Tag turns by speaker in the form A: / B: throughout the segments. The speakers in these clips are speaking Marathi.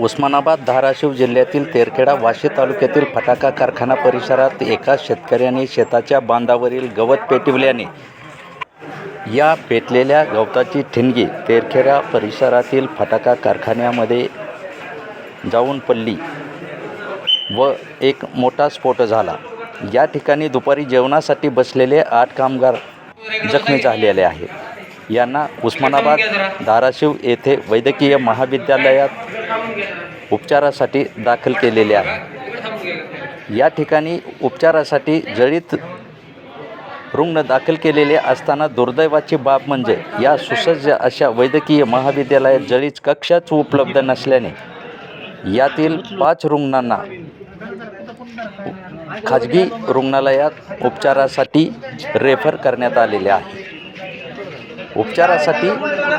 A: उस्मानाबाद धाराशिव जिल्ह्यातील तेरखेडा वाशी तालुक्यातील फटाका कारखाना परिसरात एका शेतकऱ्याने शेताच्या बांधावरील गवत पेटविल्याने या पेटलेल्या गवताची ठिणगी तेरखेडा परिसरातील फटाका कारखान्यामध्ये जाऊन पडली व एक मोठा स्फोट झाला. या ठिकाणी दुपारी जेवणासाठी बसलेले आठ कामगार जखमी झालेले आहेत. यांना उस्मानाबाद धाराशिव येथे वैद्यकीय महाविद्यालयात उपचारासाठी दाखल केलेले आहे. या ठिकाणी उपचारासाठी जळीत रुग्ण दाखल केलेले असताना दुर्दैवाची बाब म्हणजे या सुसज्ज अशा वैद्यकीय महाविद्यालयात जळीत कक्षाच उपलब्ध नसल्याने यातील पाच रुग्णांना खाजगी रुग्णालयात उपचारासाठी रेफर करण्यात आलेले आहे. उपचारासाठी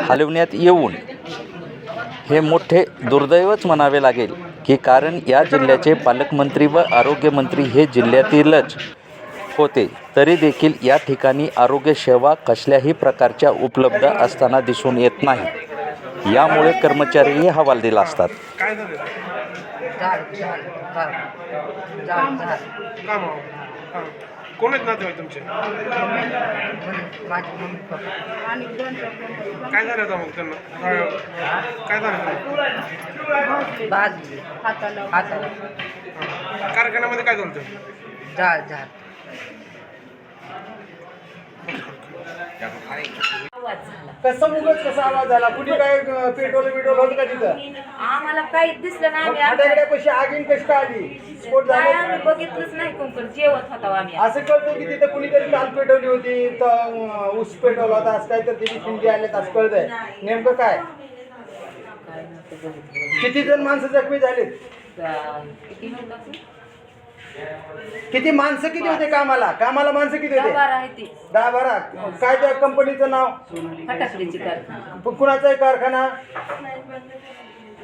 A: हलवण्यात येऊन हे मोठे दुर्दैवच म्हणावे लागेल की कारण या जिल्ह्याचे पालकमंत्री व आरोग्यमंत्री हे जिल्ह्यातीलच होते तरी देखील या ठिकाणी आरोग्यसेवा कसल्याही प्रकारच्या उपलब्ध असताना दिसून येत नाही. यामुळे कर्मचारीही
B: हवाल
C: दिला असतात कोण आहेत नातेवाईक तुमचे? काय झालं होतं मग त्यांना काय- झालं होतं?
B: बाजली हाताला हाताला
C: कारखान्यामध्ये काय झालं होतं?
B: झाड झाड
D: कसं उगच कसा आवाज झाला कुणी काय पेट्रोल बिट्रोल होतं का तिथं?
E: आम्हाला काहीच दिसलं नाही
D: मग
E: आम्ही
D: फाट्याकड्यापाशी आगीन कशी काय आली स्फोट
E: काय
D: झाला
E: आम्ही बघितलंच नाही कुंकड जेवत होता आम्ही.
D: असं कळतं की तिथं कुणीतरी काल पेटवली होती तर अं, ऊस पेटवला होता असं काय तर तिथे खिंडी आल्यात असं कळतंय. नेमकं काय. किती जण माणसं जखमी झालीत?
E: किती असं?
D: किती माणसं किती होते कामाला? कामाला माणसं किती होते?
E: बारा आहे ती.
D: दहा बारा. काय त्या कंपनीचं नाव?
E: फटाकडीची कारखाना.
D: प- कुणाचा आहे कारखाना?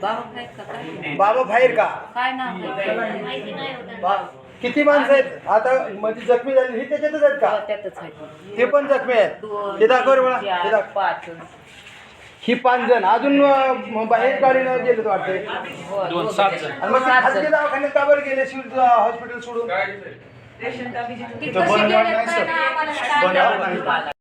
E: बाबा काय का? काय?
D: बाबा बाहेर का?
E: काय नाव आहे?
D: बा- किती माणसं आहेत? आता म्हणजे जखमी झाली ही त्याच्यातच आहेत का?
E: त्यातच आहे
D: ते पण जखमी आहेत.
E: दोन
D: ते दाखव रे मला
E: चार,
D: ते दाखव.
E: पाच
D: ही पाच जण. अजून अं, बाहेर गाडीनं गेलेत वाटते
E: दोन सात जण.
D: आणि मग
E: सात
D: खाजगी
E: जण.
D: दवाखान्यात का बरं गेले हॉस्पिटल सोडून?